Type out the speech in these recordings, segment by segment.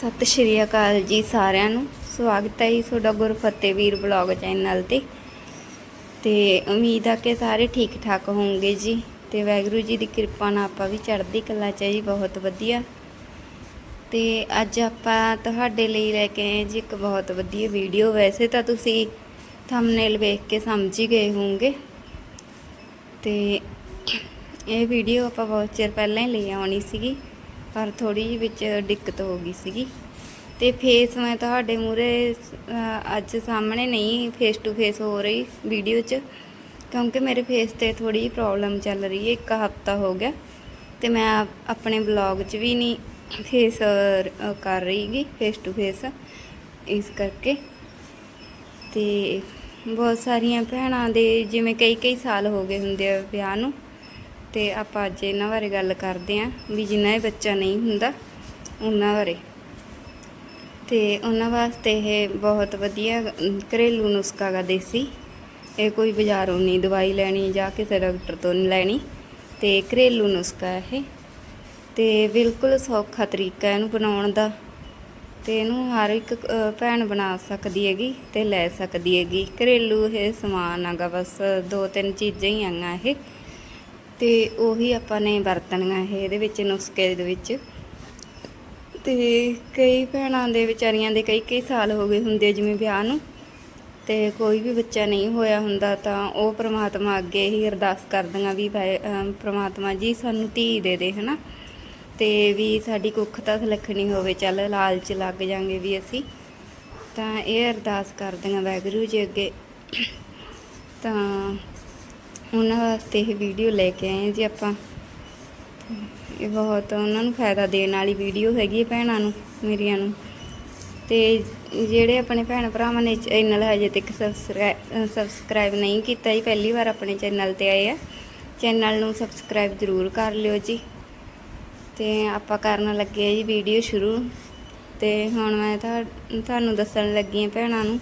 ਸਤਿ ਸ਼੍ਰੀ ਅਕਾਲ ਜੀ ਸਾਰਿਆਂ ਨੂੰ। ਸਵਾਗਤ ਹੈ ਜੀ ਤੁਹਾਡਾ ਗੁਰਫਤਿਹ ਵੀਰ ਬਲੌਗ ਚੈਨਲ ਤੇ। ਤੇ ਉਮੀਦ ਆ ਕਿ ਸਾਰੇ ਠੀਕ ਠਾਕ ਹੋਵੋਗੇ ਜੀ। ਤੇ ਵਾਹਿਗੁਰੂ ਜੀ ਦੀ ਕਿਰਪਾ ਨਾਲ ਆਪਾਂ ਵੀ ਚੜ੍ਹਦੀ ਕਲਾ ਚ ਜੀ, ਬਹੁਤ ਵਧੀਆ। ਤੇ ਅੱਜ ਆਪਾਂ ਤੁਹਾਡੇ ਲਈ ਲੈ ਕੇ ਆਏ ਜੀ ਇੱਕ ਬਹੁਤ ਵਧੀਆ ਵੀਡੀਓ। ਵੈਸੇ ਤਾਂ ਤੁਸੀਂ ਥੰਬਨੇਲ ਵੇਖ ਕੇ ਸਮਝ ਹੀ ਗਏ ਹੋਵੋਗੇ। ਤੇ ਇਹ ਵੀਡੀਓ ਆਪਾਂ ਬਹੁਤ ਚਿਰ ਪਹਿਲਾਂ ਹੀ ਲੈ ਆਉਣੀ ਸੀਗੀ। ਪਰ ਥੋੜੀ ਜਿਹੀ ਵਿੱਚ ਦਿੱਕਤ ਹੋ ਗਈ ਸੀਗੀ। ਤੇ ਫੇਸ ਮੈਂ ਤੁਹਾਡੇ ਮੂਰੇ ਅੱਜ ਸਾਹਮਣੇ ਨਹੀਂ ਫੇਸ ਟੂ ਫੇਸ ਹੋ ਰਹੀ ਵੀਡੀਓ 'ਚ, ਕਿਉਂਕਿ ਮੇਰੇ ਫੇਸ ਤੇ ਥੋੜੀ ਜਿਹੀ ਪ੍ਰੋਬਲਮ ਚੱਲ ਰਹੀ ਹੈ, ਇੱਕ ਹਫਤਾ ਹੋ ਗਿਆ। ਤੇ ਮੈਂ ਆਪਣੇ ਬਲੌਗ 'ਚ ਵੀ ਨਹੀਂ ਫੇਸ ਕਰ ਰਹੀਗੀ ਫੇਸ ਟੂ ਫੇਸ ਇਸ ਕਰਕੇ। ਤੇ ਬਹੁਤ ਸਾਰੀਆਂ ਭੈਣਾਂ ਦੇ, ਜਿਵੇਂ ਕਈ ਕਈ ਸਾਲ ਹੋ ਗਏ ਹੁੰਦੇ ਆ ਵਿਆਹ ਨੂੰ ਤੇ ਆਪਾਂ ਅੱਜ ਇਹਨਾਂ ਬਾਰੇ ਗੱਲ ਕਰਦੇ ਆਂ ਵੀ ਜਿਨ੍ਹਾਂ ਇਹ ਬੱਚਾ ਨਹੀਂ ਹੁੰਦਾ, ਉਹਨਾਂ ਬਾਰੇ। ਤੇ ਉਹਨਾਂ ਵਾਸਤੇ ਇਹ ਬਹੁਤ ਵਧੀਆ ਘਰੇਲੂ ਨੁਸਖਾ ਗਾ ਦੇਸੀ। ਇਹ ਕੋਈ ਬਾਜ਼ਾਰੋਂ ਨਹੀਂ ਦਵਾਈ ਲੈਣੀ ਜਾਂ ਕਿਸੇ ਡਾਕਟਰ ਤੋਂ ਨਹੀਂ ਲੈਣੀ। ਤੇ ਘਰੇਲੂ ਨੁਸਖਾ ਇਹ। ਤੇ ਬਿਲਕੁਲ ਸੌਖਾ ਤਰੀਕਾ ਇਹਨੂੰ ਬਣਾਉਣ ਦਾ। ਤੇ ਇਹਨੂੰ ਹਰ ਇੱਕ ਭੈਣ ਬਣਾ ਸਕਦੀ ਹੈਗੀ ਤੇ ਲੈ ਸਕਦੀ ਹੈਗੀ। ਘਰੇਲੂ ਇਹ ਸਮਾਨ ਹੈਗਾ ਬਸ ਦੋ ਤਿੰਨ ਚੀਜ਼ਾਂ ਹੀ ਆਈਆਂ ਇਹ। ਤੇ ਉਹੀ ਆਪਾਂ ਨੇ ਵਰਤਣੀਆਂ ਇਹ, ਇਹਦੇ ਵਿੱਚ ਨੁਸਖੇ ਦੇ ਵਿੱਚ। ਤੇ ਕਈ ਭੈਣਾਂ ਦੇ ਵਿਚਾਰੀਆਂ ਦੇ ਕਈ ਕਈ ਸਾਲ ਹੋ ਗਏ ਹੁੰਦੇ ਆ ਜਿਵੇਂ ਵਿਆਹ ਨੂੰ, ਤੇ ਕੋਈ ਵੀ ਬੱਚਾ ਨਹੀਂ ਹੋਇਆ ਹੁੰਦਾ ਤਾਂ ਉਹ ਪ੍ਰਮਾਤਮਾ ਅੱਗੇ ਹੀ ਅਰਦਾਸ ਕਰਦੀਆਂ ਵੀ ਵਾਹਿ- ਅਮ, ਪ੍ਰਮਾਤਮਾ ਜੀ ਸਾਨੂੰ ਧੀ ਦੇ ਦੇ, ਹਨਾ? ਤੇ ਵੀ ਸਾਡੀ ਕੁੱਖ ਤਾਂ ਸੁਲੱਖਣੀ ਹੋਵੇ, ਚੱਲ ਲਾਲਚ ਲੱਗ ਜਾਾਂਗੇ ਵੀ ਅਸੀਂ। ਤਾਂ ਇਹ ਅਰਦਾਸ ਕਰਦੀਆਂ, ਵਾਹਿਗੁਰੂ ਜੀ ਅੱਗੇ। ਤਾਂ ਉਹਨਾਂ ਵਾਸਤੇ ਇਹ ਵੀਡੀਓ ਲੈ ਕੇ ਆਏ ਹਾਂ ਜੀ ਆਪਾਂ। ਇਹ ਬਹੁਤ ਉਹਨਾਂ ਨੂੰ ਫਾਇਦਾ ਦੇਣ ਵਾਲੀ ਵੀਡੀਓ ਹੈਗੀ ਹੈ ਭੈਣਾਂ ਨੂੰ, ਮੇਰੀਆਂ ਨੂੰ। ਤੇ ਜਿਹੜੇ ਆਪਣੇ ਭੈਣ ਭਰਾਵਾਂ ਨੇ ਚੈਨਲ ਹਜੇ ਤੱਕ ਸਬਸਕ੍ਰਾਈਬ ਨਹੀਂ ਕੀਤਾ ਜੀ, ਪਹਿਲੀ ਵਾਰ ਆਪਣੇ ਚੈਨਲ ਤੇ ਆਏ ਆ। ਚੈਨਲ ਨੂੰ ਸਬਸਕ੍ਰਾਈਬ ਜ਼ਰੂਰ ਕਰ ਲਿਓ ਜੀ। ਤੇ ਆਪਾਂ ਕਰਨ ਲੱਗੇ ਆ ਜੀ ਵੀਡੀਓ ਸ਼ੁਰੂ। ਤੇ ਹੁਣ ਮੈਂ ਤਾਂ ਤੁਹਾਨੂੰ ਦੱਸਣ ਲੱਗੀ ਹਾਂ ਭੈਣਾਂ ਨੂੰ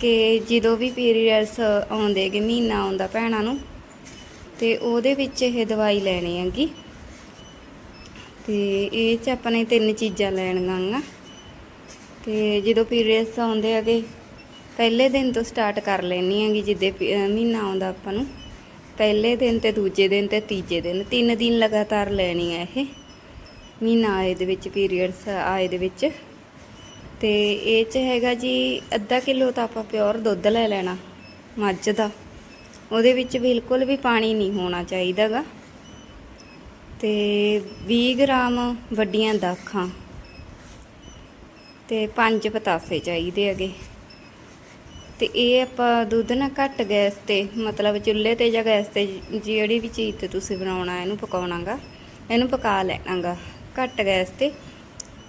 ਕਿ ਜਦੋਂ ਵੀ ਪੀਰੀਅਡਸ ਆਉਂਦੇ ਕਿ ਮਹੀਨਾ ਆਉਂਦਾ ਭੈਣਾਂ ਨੂੰ, ਤੇ ਉਹਦੇ ਵਿੱਚ ਇਹ ਦਵਾਈ ਲੈਣੀ ਹੈਗੀ। ਤੇ ਇਹ ਚ ਆਪਾਂ ਨੇ ਤਿੰਨ ਚੀਜ਼ਾਂ ਲੈਣੀਆਂ ਗਾ ਤੇ ਜਦੋਂ ਪੀਰੀਅਡਸ ਆਉਂਦੇ ਹੈਗੇ, ਪਹਿਲੇ ਦਿਨ ਤੋਂ ਸਟਾਰਟ ਕਰ ਲੈਣੀ ਹੈਗੀ ਜਿੱਦੇ ਪੀ- ਮਹੀਨਾ ਆਉਂਦਾ ਆਪਾਂ ਨੂੰ। ਪਹਿਲੇ ਦਿਨ ਤੇ ਦੂਜੇ ਦਿਨ ਤੇ ਤੀਜੇ ਦਿਨ, ਤਿੰਨ ਦਿਨ ਲਗਾਤਾਰ ਲੈਣੀ ਹੈ ਇਹ। ਮਹੀਨਾ ਆਏ ਦੇ ਵਿੱਚ, ਪੀਰੀਅਡਸ ਆਏ ਦੇ ਵਿੱਚ। ਤੇ ਇਹ ਚ ਹੈਗਾ ਜੀ ਅੱਧਾ ਕਿਲੋ ਤਾਂ ਆਪਾਂ ਪਿਓਰ ਦੁੱਧ ਲੈ ਲੈਣਾ, ਮੱਝ ਦਾ। ਉਹਦੇ ਵਿੱਚ ਬਿਲਕੁਲ ਵੀ ਪਾਣੀ ਨਹੀਂ ਹੋਣਾ ਚਾਹੀਦਾਗਾ। ਤੇ 20 ਗ੍ਰਾਮ ਵੱਡੀਆਂ ਦਾਖਾਂ। ਤੇ ਪੰਜ ਪਤਾਸੇ ਚਾਹੀਦੇ ਹੈਗੇ। ਤੇ ਇਹ ਆਪਾਂ ਦੁੱਧ ਨਾ ਘੱਟ ਗੈਸ ਤੇ, ਮਤਲਬ ਚੁੱਲ੍ਹੇ ਤੇ ਜਾਂ ਗੈਸ ਤੇ ਜਿਹੜੀ ਵੀ ਚੀਜ਼ ਤੇ ਤੁਸੀਂ ਬਣਾਉਣਾ, ਇਹਨੂੰ ਪਕਾਉਣਾਗਾ, ਇਹਨੂੰ ਪਕਾ ਲੈਣਾਗਾ। ਘੱਟ ਗੈਸ ਤੇ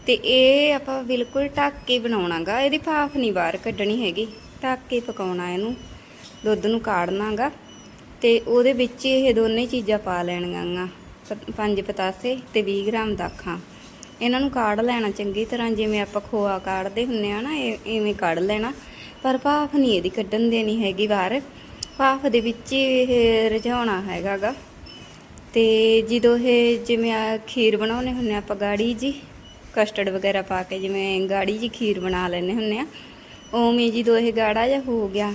ਤੇ ਇਹ ਆਪਾਂ ਬਿਲਕੁਲ ਢੱਕ ਕੇ ਬਣਾਉਣਾਗਾ। ਇਹਦੀ ਭਾਫ ਨਹੀਂ ਬਾਹਰ ਕੱਢਣੀ ਹੈਗੀ। ਢੱਕ ਕੇ ਪਕਾਉਣਾ ਇਹਨੂੰ। ਦੁੱਧ ਨੂੰ ਕਾੜਨਾਗਾ। ਤੇ ਉਹਦੇ ਵਿੱਚ ਇਹ ਦੋਨੇ ਚੀਜ਼ਾਂ ਪਾ ਲੈਣੀਆਂ ਗਾ ਪ- ਪੰਜ ਪਤਾਸੇ ਤੇ 20 ਗ੍ਰਾਮ ਦਾਖਾਂ। ਇਹਨਾਂ ਨੂੰ ਕਾੜ ਲੈਣਾ ਚੰਗੀ ਤਰ੍ਹਾਂ। ਜਿਵੇਂ ਆਪਾਂ ਖੋਆ ਕਾੜਦੇ ਹੁੰਨੇ ਆ ਨਾ, ਇਹ ਇਵੇਂ ਕਾੜ ਲੈਣਾ। ਪਰ ਭਾਫ ਨਹੀਂ ਇਹਦੀ ਕੱਢਣ ਦੇਣੀ ਹੈਗੀ ਬਾਹਰ। ਭਾਫ ਦੇ ਵਿੱਚ ਹੀ ਇਹ ਰਝਾਉਣਾ ਹੈਗਾਗਾ। ਤੇ ਜਦੋਂ ਇਹ ਜਿਵੇਂ ਆ ਖੀਰ ਬਣਾਉਨੇ ਹੁੰਨੇ ਆਪਾਂ ਗਾੜੀ ਜੀ ਕਸਟਰਡ ਵਗੈਰਾ ਪਾ ਕੇ ਜਿਵੇਂ ਗਾੜੀ ਜੀ ਖੀਰ ਬਣਾ ਲੈਨੇ ਹੁੰਨੇ ਆ। ਉਵੇਂ ਜਦੋਂ ਇਹ ਗਾੜਾ ਜਿਹਾ ਹੋ ਗਿਆ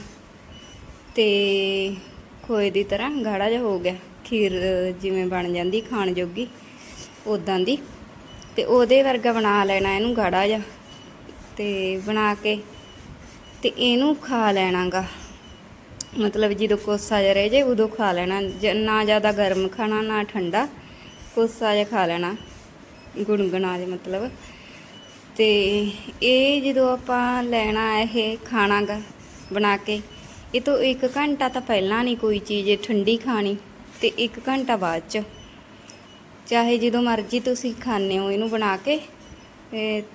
ਤੇ ਖੋਏ ਦੀ ਤਰ੍ਹਾਂ ਗਾੜਾ ਜਿਹਾ ਹੋ ਗਿਆ। ਖੀਰ ਜਿਵੇਂ ਬਣ ਜਾਂਦੀ ਖਾਣ ਜੋਗੀ ਉਦਾਂ ਦੀ। ਤੇ ਉਹਦੇ ਵਰਗਾ ਬਣਾ ਲੈਣਾ ਇਹਨੂੰ ਗਾੜਾ ਜਿਹਾ ਤੇ ਬਣਾ ਕੇ ਤੇ ਇਹਨੂੰ ਖਾ ਲੈਣਾਗਾ। ਮਤਲਬ ਜਦੋਂ ਕੋਸਾ ਜਿਹਾ ਰਹਿ ਜੇ ਉਦੋਂ ਖਾ ਲੈਣਾ। ਜ- ਨਾ ਜ਼ਿਆਦਾ ਗਰਮ ਖਾਣਾ, ਨਾ ਠੰਡਾ, ਕੋਸਾ ਜਿਹਾ ਖਾ ਲੈਣਾ। ਗੁਣਗੁਣਾ ਜੇ ਮਤਲਬ। ਤੇ ਇਹ ਜਦੋਂ ਆਪਾਂ ਲੈਣਾ ਇਹ ਖਾਣਾਗਾ ਬਣਾ ਕੇ, ਇਹ ਤੋਂ 1 ਘੰਟਾ ਤਾਂ ਪਹਿਲਾਂ ਨਹੀਂ ਕੋਈ ਚੀਜ਼ ਠੰਡੀ ਖਾਣੀ, ਤੇ 1 ਘੰਟਾ ਬਾਅਦ ਚ। ਚਾਹੇ ਜਦੋਂ ਮਰਜ਼ੀ ਤੁਸੀਂ ਖਾਣੇ ਹੋ ਇਹਨੂੰ ਬਣਾ ਕੇ,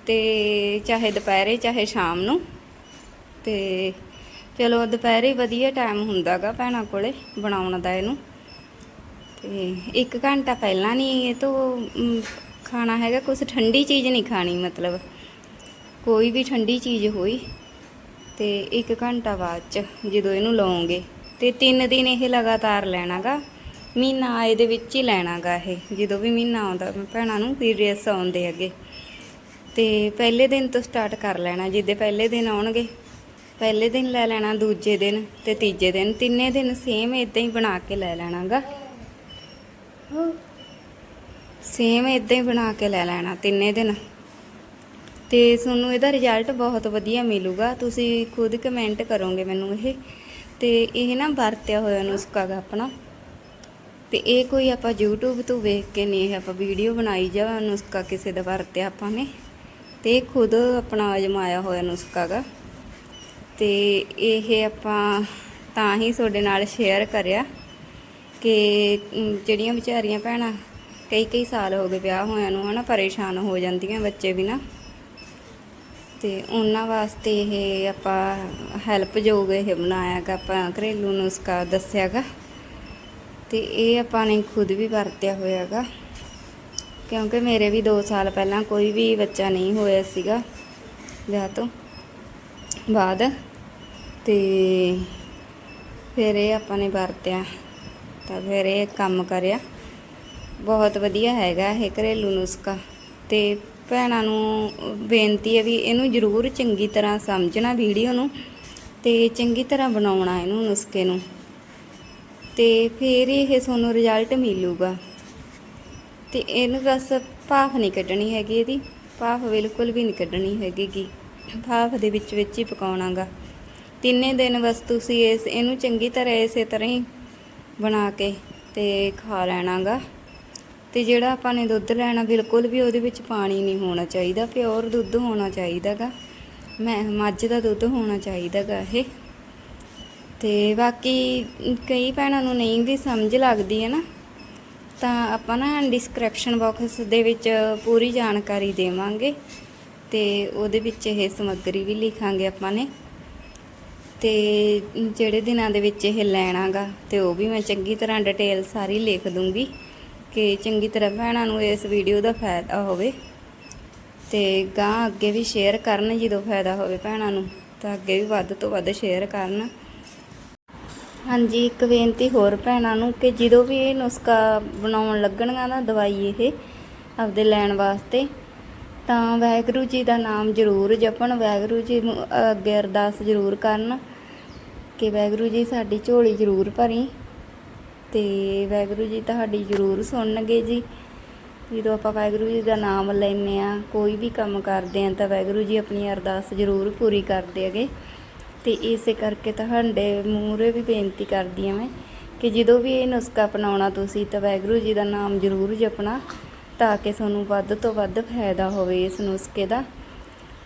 ਤੇ- ਚਾਹੇ ਦੁਪਹਿਰੇ, ਚਾਹੇ ਸ਼ਾਮ ਨੂੰ। ਤੇ ਚਲੋ ਦੁਪਹਿਰੇ ਵਧੀਆ ਟਾਈਮ ਹੁੰਦਾਗਾ ਭੈਣਾਂ ਕੋਲੇ ਬਣਾਉਣ ਦਾ ਇਹਨੂੰ। ਤੇ 1 ਘੰਟਾ ਪਹਿਲਾਂ ਨਹੀਂ ਇਹ ਤੋਂ ਖਾਣਾ ਹੈਗਾ ਕੁਝ ਠੰਡੀ ਚੀਜ਼ ਨਹੀਂ ਖਾਣੀ, ਮਤਲਬ। ਕੋਈ ਵੀ ਠੰਡੀ ਚੀਜ਼ ਹੋਈ, ਤੇ 1 ਘੰਟਾ ਬਾਅਦ ਚ ਜਦੋਂ ਇਹਨੂੰ ਲਓਗੇ ਤੇ 3 ਦਿਨ ਇਹ ਲਗਾਤਾਰ ਲੈਣਾਗਾ। ਮਹੀਨਾ ਆਏ ਦੇ ਵਿੱਚ ਹੀ ਲੈਣਾਗਾ ਇਹ, ਜਦੋਂ ਵੀ ਮਹੀਨਾ ਆਉਂਦਾ, ਭੈਣਾਂ ਨੂੰ ਪੀਰੀਅਡਸ ਆਉਂਦੇ ਅੱਗੇ ਤੇ ਪਹਿਲੇ ਦਿਨ ਤੋਂ ਸਟਾਰਟ ਕਰ ਲੈਣਾ, ਜਿੱਦੇ ਪਹਿਲੇ ਦਿਨ ਆਉਣਗੇ, ਪਹਿਲੇ ਦਿਨ ਲੈ ਲੈਣਾ, ਦੂਜੇ ਦਿਨ ਤੇ ਤੀਜੇ ਦਿਨ, ਤਿੰਨੇ ਦਿਨ ਸੇਮ ਇਦਾਂ ਹੀ ਬਣਾ ਕੇ ਲੈ ਲੈਣਾਗਾ। ਸੇਮ ਇਦਾਂ ਹੀ ਬਣਾ ਕੇ ਲੈ ਲੈਣਾ ਤਿੰਨੇ ਦਿਨ। ਤੇ ਤੁਹਾਨੂੰ ਇਹਦਾ ਰਿਜ਼ਲਟ ਬਹੁਤ ਵਧੀਆ ਮਿਲੂਗਾ। ਤੁਸੀਂ ਖੁਦ ਕਮੈਂਟ ਕਰੋਗੇ ਮੈਨੂੰ ਇਹ। ਤੇ ਇਹ ਨਾ ਵਰਤਿਆ ਹੋਇਆ ਨੁਸਖਾ ਗਾ ਆਪਣਾ। ਤੇ ਇਹ ਕੋਈ ਆਪਾਂ YouTube ਤੋਂ ਵੇਖ ਕੇ ਨਹੀਂ ਇਹ ਆਪਾਂ ਵੀਡੀਓ ਬਣਾਈ ਜਾ ਨੁਸਖਾ ਕਿਸੇ ਦਾ ਵਰਤਿਆ ਆਪਾਂ ਨੇ। ਤੇ ਇਹ ਖੁਦ ਆਪਣਾ ਅਜਮਾਇਆ ਹੋਇਆ ਨੁਸਖਾ ਗਾ। ਤੇ ਇਹ ਆਪਾਂ ਤਾਂ ਹੀ ਤੁਹਾਡੇ ਨਾਲ ਸ਼ੇਅਰ ਕਰਿਆ ਕਿ ਜਿਹੜੀਆਂ ਵਿਚਾਰੀਆਂ ਭੈਣਾਂ ਕਈ ਕਈ ਸਾਲ ਹੋ ਗਏ ਵਿਆਹ ਹੋਇਆਂ ਨੂੰ, ਹਨਾ, ਪਰੇਸ਼ਾਨ ਹੋ ਜਾਂਦੀਆਂ ਬੱਚੇ ਵੀ ਨਾ। ਤੇ ਉਹਨਾਂ ਵਾਸਤੇ ਇਹ ਆਪਾਂ ਹੈਲਪ ਯੋਗ ਇਹ ਬਣਾਇਆ ਗਾ ਆਪਾਂ ਘਰੇਲੂ ਨੁਸਖਾ ਦੱਸਿਆਗਾ। ਤੇ ਇਹ ਆਪਾਂ ਨੇ ਖੁਦ ਵੀ ਵਰਤਿਆ ਹੋਇਆਗਾ। ਕਿਉਂਕਿ ਮੇਰੇ ਵੀ 2 ਸਾਲ ਪਹਿਲਾਂ ਕੋਈ ਵੀ ਬੱਚਾ ਨਹੀਂ ਹੋਇਆ ਸੀਗਾ ਵਿਆਹ ਤੋਂ ਬਾਅਦ। ਤੇ ਫਿਰ ਇਹ ਆਪਾਂ ਨੇ ਵਰਤਿਆ, ਤਾਂ ਫਿਰ ਇਹ ਕੰਮ ਕਰਿਆ। ਬਹੁਤ ਵਧੀਆ ਹੈਗਾ ਇਹ ਘਰੇਲੂ ਨੁਸਖਾ। ਤੇ ਭੈਣਾਂ ਨੂੰ ਬੇਨਤੀ ਹੈ ਵੀ ਇਹਨੂੰ ਜ਼ਰੂਰ ਚੰਗੀ ਤਰ੍ਹਾਂ ਸਮਝਣਾ ਵੀਡੀਓ ਨੂੰ ਤੇ ਚੰਗੀ ਤਰ੍ਹਾਂ ਬਣਾਉਣਾ ਇਹਨੂੰ ਨੁਸਖੇ ਨੂੰ। ਤੇ ਫਿਰ ਇਹ ਤੁਹਾਨੂੰ ਰਿਜ਼ਲਟ ਮਿਲੂਗਾ। ਤੇ ਇਹਨੂੰ ਬਸ ਭਾਫ ਨਹੀਂ ਕੱਢਣੀ ਹੈਗੀ ਇਹਦੀ। ਭਾਫ ਬਿਲਕੁਲ ਵੀ ਨਹੀਂ ਕੱਢਣੀ ਹੈਗੀ ਗੀ ਭਾਫ ਦੇ ਵਿੱਚ ਵਿੱਚ ਹੀ ਪਕਾਉਣਾਗਾ। ਤਿੰਨੇ ਦਿਨ ਬਸ ਤੁਸੀਂ ਇਸ ਇਹਨੂੰ ਚੰਗੀ ਤਰ੍ਹਾਂ ਇਸੇ ਤਰ੍ਹਾਂ ਹੀ ਬਣਾ ਕੇ ਤੇ ਖਾ ਲੈਣਾਗਾ। ਤੇ ਜਿਹੜਾ ਆਪਾਂ ਨੇ ਦੁੱਧ ਲੈਣਾ ਬਿਲਕੁਲ ਵੀ ਉਹਦੇ ਵਿੱਚ ਪਾਣੀ ਨਹੀਂ ਹੋਣਾ ਚਾਹੀਦਾ, ਪਿਓਰ ਦੁੱਧ ਹੋਣਾ ਚਾਹੀਦਾਗਾ। ਮੈਂ ਮੱਝ ਦਾ ਦੁੱਧ ਹੋਣਾ ਚਾਹੀਦਾਗਾ ਇਹ। ਤੇ ਬਾਕੀ ਕਈ ਭੈਣਾਂ ਨੂੰ ਨਹੀਂ ਵੀ ਸਮਝ ਲੱਗਦੀ ਹੈ ਨਾ, ਤਾਂ ਆਪਾਂ ਨਾ ਡਿਸਕ੍ਰਿਪਸ਼ਨ ਬਾਕਸ ਦੇ ਵਿੱਚ ਪੂਰੀ ਜਾਣਕਾਰੀ ਦੇਵਾਂਗੇ ਤੇ ਉਹਦੇ ਵਿੱਚ ਇਹ ਸਮੱਗਰੀ ਵੀ ਲਿਖਾਂਗੇ ਆਪਾਂ ਨੇ। ਤੇ ਜਿਹੜੇ ਦਿਨਾਂ ਦੇ ਵਿੱਚ ਇਹ ਲੈਣਾਗਾ ਤੇ ਉਹ ਵੀ ਮੈਂ ਚੰਗੀ ਤਰ੍ਹਾਂ ਡਿਟੇਲ ਸਾਰੀ ਲਿਖ ਦੂੰਗੀ। ਕਿ ਚੰਗੀ ਤਰ੍ਹਾਂ ਭੈਣਾਂ ਨੂੰ ਇਸ ਵੀਡੀਓ ਦਾ ਫਾਇਦਾ ਹੋਵੇ ਤੇ ਗਾਂ ਅੱਗੇ ਵੀ ਸ਼ੇਅਰ ਕਰਨ ਜਦੋਂ ਫਾਇਦਾ ਹੋਵੇ ਭੈਣਾਂ ਨੂੰ, ਤਾਂ ਅੱਗੇ ਵੀ ਵੱਧ ਤੋਂ ਵੱਧ ਸ਼ੇਅਰ ਕਰਨ। ਹਾਂਜੀ, ਇੱਕ ਬੇਨਤੀ ਹੋਰ ਭੈਣਾਂ ਨੂੰ ਕਿ ਜਦੋਂ ਵੀ ਇਹ ਨੁਸਖਾ ਬਣਾਉਣ ਲੱਗਣਗਾ ਨਾ ਦਵਾਈ ਇਹ, ਆਪਦੇ ਲੈਣ ਵਾਸਤੇ, ਤਾਂ ਵਾਹਿਗੁਰੂ ਜੀ ਦਾ ਨਾਮ ਜ਼ਰੂਰ ਜਪਣ, ਵਾਹਿਗੁਰੂ ਜੀ ਨੂੰ ਅੱਗੇ ਅਰਦਾਸ ਜ਼ਰੂਰ ਕਰਨ ਕਿ ਵਾਹਿਗੁਰੂ ਜੀ ਸਾਡੀ ਝੋਲੀ ਜ਼ਰੂਰ ਭਰੀ। ਤੇ ਵਾਹਿਗੁਰੂ ਜੀ ਤੁਹਾਡੀ ਜ਼ਰੂਰ ਸੁਣਨਗੇ ਜੀ। ਜਦੋਂ ਆਪਾਂ ਵਾਹਿਗੁਰੂ ਜੀ ਦਾ ਨਾਮ ਲੈਂਦੇ ਆ ਕੋਈ ਵੀ ਕੰਮ ਕਰਦੇ ਆ ਤਾਂ ਵਾਹਿਗੁਰੂ ਜੀ ਆਪਣੀ ਅਰਦਾਸ ਜ਼ਰੂਰ ਪੂਰੀ ਕਰਦੇ ਹੈਗੇ। ਤੇ ਇਸੇ ਕਰਕੇ ਤੁਹਾਡੇ ਮੂਹਰੇ ਵੀ ਬੇਨਤੀ ਕਰਦੀ ਆ ਮੈਂ ਕਿ ਜਦੋਂ ਵੀ ਇਹ ਨੁਸਖਾ ਅਪਣਾਉਣਾ ਤੁਸੀਂ ਤਾਂ ਵਾਹਿਗੁਰੂ ਜੀ ਦਾ ਨਾਮ ਜ਼ਰੂਰ ਜਪਣਾ ਤਾਂ ਕਿ ਤੁਹਾਨੂੰ ਵੱਧ ਤੋਂ ਵੱਧ ਫਾਇਦਾ ਹੋਵੇ ਇਸ ਨੁਸਖੇ ਦਾ।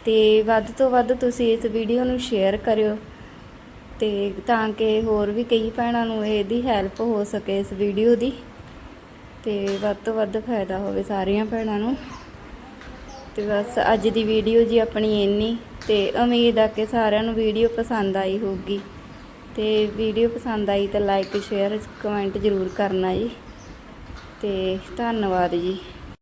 ਤੇ ਵੱਧ ਤੋਂ ਵੱਧ ਤੁਸੀਂ ਇਸ ਵੀਡੀਓ ਨੂੰ ਸ਼ੇਅਰ ਕਰਿਓ। ਤੇ ਤਾਂ ਕਿ ਹੋਰ ਵੀ ਕਈ ਭੈਣਾਂ ਨੂੰ ਇਹਦੀ ਹੈਲਪ ਹੋ ਸਕੇ ਇਸ ਵੀਡੀਓ ਦੀ। ਤੇ ਵੱਧ ਤੋਂ ਵੱਧ ਫਾਇਦਾ ਹੋਵੇ ਸਾਰੀਆਂ ਭੈਣਾਂ ਨੂੰ। ਤੇ ਬਸ ਅੱਜ ਦੀ ਵੀਡੀਓ ਜੀ ਆਪਣੀ ਇੰਨੀ, ਤੇ ਉਮੀਦ ਆ ਕਿ ਸਾਰਿਆਂ ਨੂੰ ਵੀਡੀਓ ਪਸੰਦ ਆਈ ਹੋਊਗੀ। ਤੇ ਵੀਡੀਓ ਪਸੰਦ ਆਈ ਤਾਂ ਲਾਈਕ ਸ਼ੇਅਰ ਕਮੈਂਟ ਜ਼ਰੂਰ ਕਰਨਾ ਜੀ। ਤੇ ਧੰਨਵਾਦ ਜੀ।